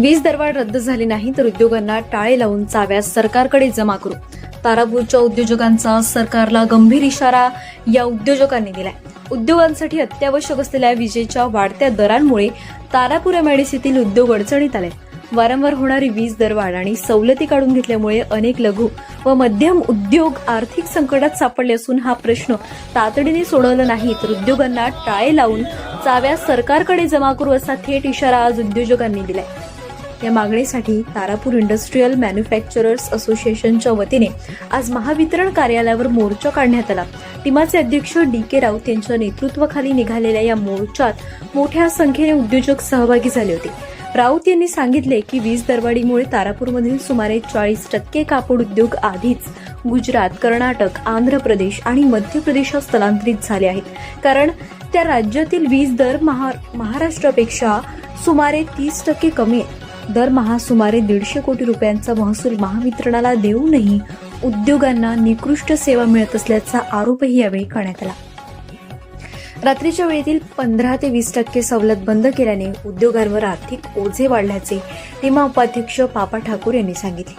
वीज दरवाढ रद्द झाली नाही तर उद्योगांना टाळे लावून चाव्यास सरकारकडे जमा करू. तारापूरच्या उद्योजकांचा सरकारला गंभीर इशारा या उद्योजकांनी दिलाय. उद्योगांसाठी अत्यावश्यक असलेल्या विजेच्या वाढत्या दरांमुळे तारापूर एमआयडीसीतील उद्योग अडचणीत आले. वारंवार होणारी वीज दरवाढ आणि सवलती काढून घेतल्यामुळे अनेक लघु व मध्यम उद्योग आर्थिक संकटात सापडले असून हा प्रश्न तातडीने सोडवला नाही तर उद्योगांना टाळे लावून चाव्या सरकारकडे जमा करू असा थेट इशारा आज उद्योजकांनी दिलाय. या मागणीसाठी तारापूर इंडस्ट्रीयल मॅन्युफॅक्चरर्स असोसिएशनच्या वतीने आज महावितरण कार्यालयावर मोर्चा काढण्यात आला. टिमाचे अध्यक्ष डी के राऊत यांच्या नेतृत्वाखाली निघालेल्या या मोर्चात मोठ्या संख्येने उद्योजक सहभागी झाले होते. राऊत यांनी सांगितले की वीज दरवाढीमुळे तारापूरमधील सुमारे चाळीस टक्के कापड उद्योग आधीच गुजरात कर्नाटक आंध्र प्रदेश आणि मध्य प्रदेशात स्थलांतरित झाले आहेत. कारण त्या राज्यातील वीज दर महा महाराष्ट्रापेक्षा सुमारे तीस टक्के कमी आहे. दरमहा सुमारे दीडशे कोटी रुपयांचा महसूल महावितरणाला देऊनही उद्योगांना निकृष्ट सेवा मिळत असल्याचा आरोपही यावेळी करण्यात आला. रात्रीच्या वेळेतील पंधरा ते वीस टक्के सवलत बंद केल्याने उद्योगांवर आर्थिक ओझे वाढल्याचे टीमा उपाध्यक्ष पापा ठाकूर यांनी सांगितले.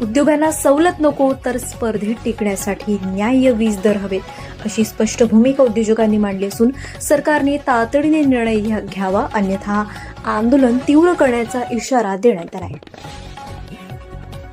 उद्योगांना सवलत नको तर स्पर्धेत टिकण्यासाठी न्याय्य वीज दर हवेत. अशी स्पष्ट भूमिका उद्योजकांनी मांडली असून सरकारने तातडीने निर्णय घ्या- घ्यावा अन्यथा आंदोलन तीव्र करण्याचा इशारा देण्यात आला आहे.